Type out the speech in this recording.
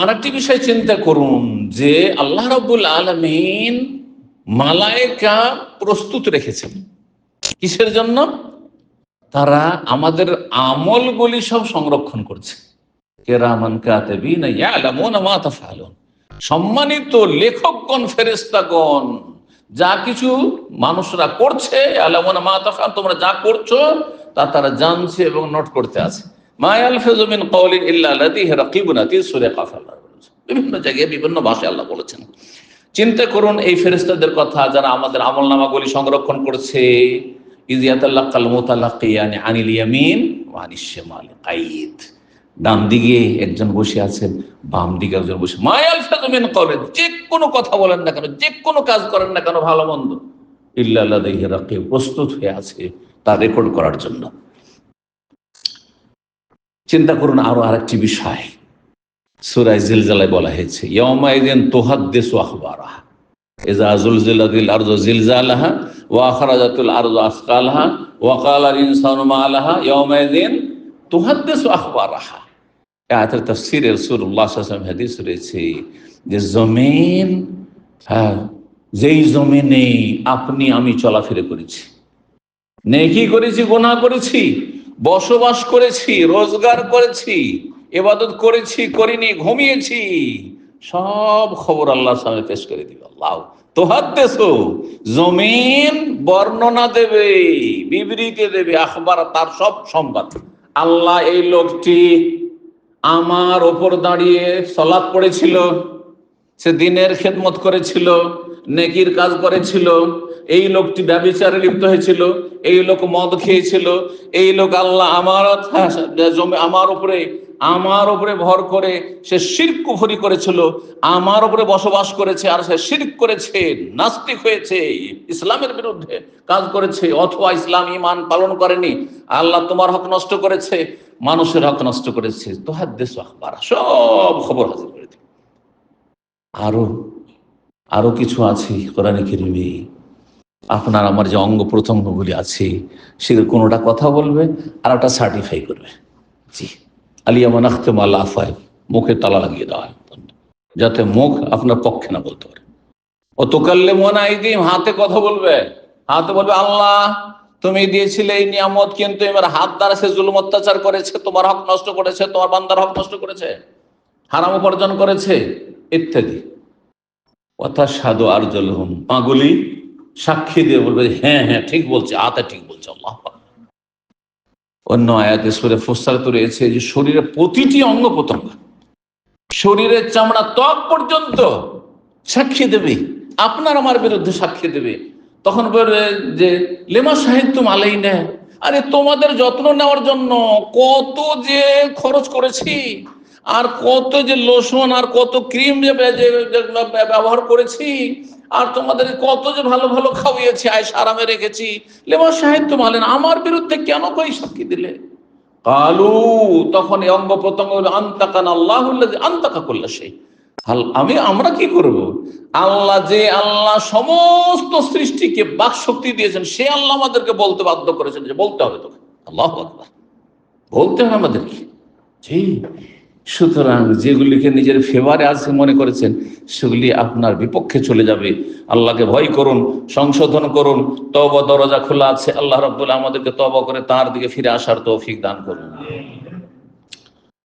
আর একটি বিষয় চিন্তা করুন যে আল্লাহ রব্বুল আলমিন মালায়েকা প্রস্তুত রেখেছেন। কিসের জন্য? তারা আমাদের আমলগুলি সব সংরক্ষণ করছে। কেরামান কাতেবিন সম্মানিত লেখকগণ, ফেরেশতাগণ, যা কিছু মানুষরা করছে আলামুনা তোমরা যা করছ, তা তারা জানছে এবং নোট করতে আছে। মা ইয়ালফিযু মিন কওলিন ইল্লা লাদিহি রাকিবুন আতীদ সূরা কাফ আল্লাহ বলেছেন। বিভিন্ন জায়গায় বিভিন্ন ভাষায় আল্লাহ বলেছেন। চিন্তা করুন, এই ফেরেশতাদের কথা যারা আমাদের আমলনামাগুলি সংরক্ষণ করছে। ডান দিকে একজন বসে আছেন, বাম দিকে একজন বসে। মায়াল ফেদমিন করেন যে কোনো কথা বলেন না কেন, যে কোনো কাজ করেন না কেন, ভালো মন্দ। ইল্লাল্লাহ রাকে প্রস্তুত হয়ে আছে তা রেকর্ড করার জন্য। চিন্তা করুন আরও আরেকটি বিষয়। সুরাই জিলজালায় বলা হয়েছে ইয়মাইদিন তোহাদ্দেসু আখবারাহা। আরদু জিলজালাহা ওয়া আখরাজাতুল আরদু আসকালাহা ওয়া ক্বালাল ইনসানু মা লাহা ইয়মাইদিন তুহাদ্দেসু আখবারাহা। আয়াতের তাফসিরে আলাইহি ওয়াসাল্লাম হাদিস রয়েছে যে জমিন হ্যাঁ যেই জমিনে আপনি, আমি চলাফেরা করেছি, নেকি করেছি গোনা করেছি বসবাস করেছি, রোজগার করেছি এবাদত করেছি, করিনি, ঘুমিয়েছি। সব খবর আল্লাহর সামনে পেশ করে দিবে। আল্লাহ তোহাদ্দেসো, জমিন বর্ণনা দেবে, বিবৃতি দেবে, আখবার তার সব সংবাদ। আল্লাহ এই লোকটি আমার ওপর দাঁড়িয়ে সলাপ পড়েছিল। সে দিনের খেদমত করেছিল, নেকির কাজ করেছিল, এই লোকটি ব্যবচারে লিপ্ত হয়েছিল, এই লোক মদ খেয়েছিল, এই লোক আল্লাহ আমার আমার উপরে আমার উপরে ভর করে সে শির্ক কুফরি করেছিল, আমার উপরে বসবাস করেছে আর সে শির্ক করেছে, নাস্তিক হয়েছে, ইসলামের বিরুদ্ধে কাজ করেছে, অথবা ইসলাম ইমান পালন করেনি, আল্লাহ তোমার হক নষ্ট করেছে, মানুষের হক নষ্ট করেছে। তো হাত দেশ সব খবর হাজির করে দিবে আরও আরও কিছু আছে কোরআনে কেরিমে। আপনার আমার যে অঙ্গ প্রত্যঙ্গগুলি আছে, সেগুলো কোনোটা কথা বলবে, আর ওটা সার্টিফাই করবে। জি। আলিয়া মানাখতে মাল্লা আফায় মুখে তালা লাগিয়ে দেওয়া যাতে মুখ আপনার পক্ষে না বলতে পারে। ও তোকাল্লে মনে আইদিম, হাতে কথা বলবে। হাতে বলবে, আল্লাহ, তুমি দিয়েছিলে এই নিয়ামত, কিন্তু এবার হাত দ্বারা সে জুলুম অত্যাচার করেছে, তোমার হক নষ্ট করেছে, তোমার বান্দার হক নষ্ট করেছে, হারাম উপার্জন করেছে। ইত্যাদি। কথা সাধু আর জল জলহম পাগুলি সাক্ষী দিয়ে বলবে হ্যাঁ হ্যাঁ ঠিক বলছে আতা ঠিক বলছে, আল্লাহ অন্য আয়াতে সুরে ফুসারত রয়েছে যে, শরীরের প্রতিটি অঙ্গ প্রত্যঙ্গ, শরীরের চামড়া ত্বক পর্যন্ত সাক্ষী দেবে, আপনার আমার বিরুদ্ধে সাক্ষী দেবে। তখন বলবে যে, লেমা সাহেব সাহিত্য মালাই নেয় আরে তোমাদের যত্ন নেওয়ার জন্য কত যে খরচ করেছি আর কত যে লোশন আর কত ক্রিম যে ব্যবহার করেছি, আর তোমাদের কত যে ভালো ভালো খাওয়িয়েছি আয়স আরামে রেখেছি। লেমা সাহিত্য মালেন, আমার বিরুদ্ধে কেন কই সাক্ষী দিলে? কালু, তখন এই অঙ্গ প্রত্যঙ্গ আন্তাকান আল্লাহ আন্তাকা করলে সেই আমি, আমরা কি করব? আল্লাহ যে, আল্লাহ সমস্ত সৃষ্টিকে বাক শক্তি দিয়েছেন, সে আল্লাহ আমাদেরকে বলতে বাধ্য করেছেন যে, বলতে হবে তোকে। আল্লাহ বলতে হবে আমাদেরকে। সুতরাং যেগুলিকে নিজের ফেভারে আছে মনে করেছেন, সেগুলি আপনার বিপক্ষে চলে যাবে। আল্লাহকে ভয় করুন, সংশোধন করুন তব দরজা খোলা আছে, আল্লাহ রব্বুল্লাহ আমাদেরকে তব করে তার দিকে ফিরে আসার তৌফিক দান করুন।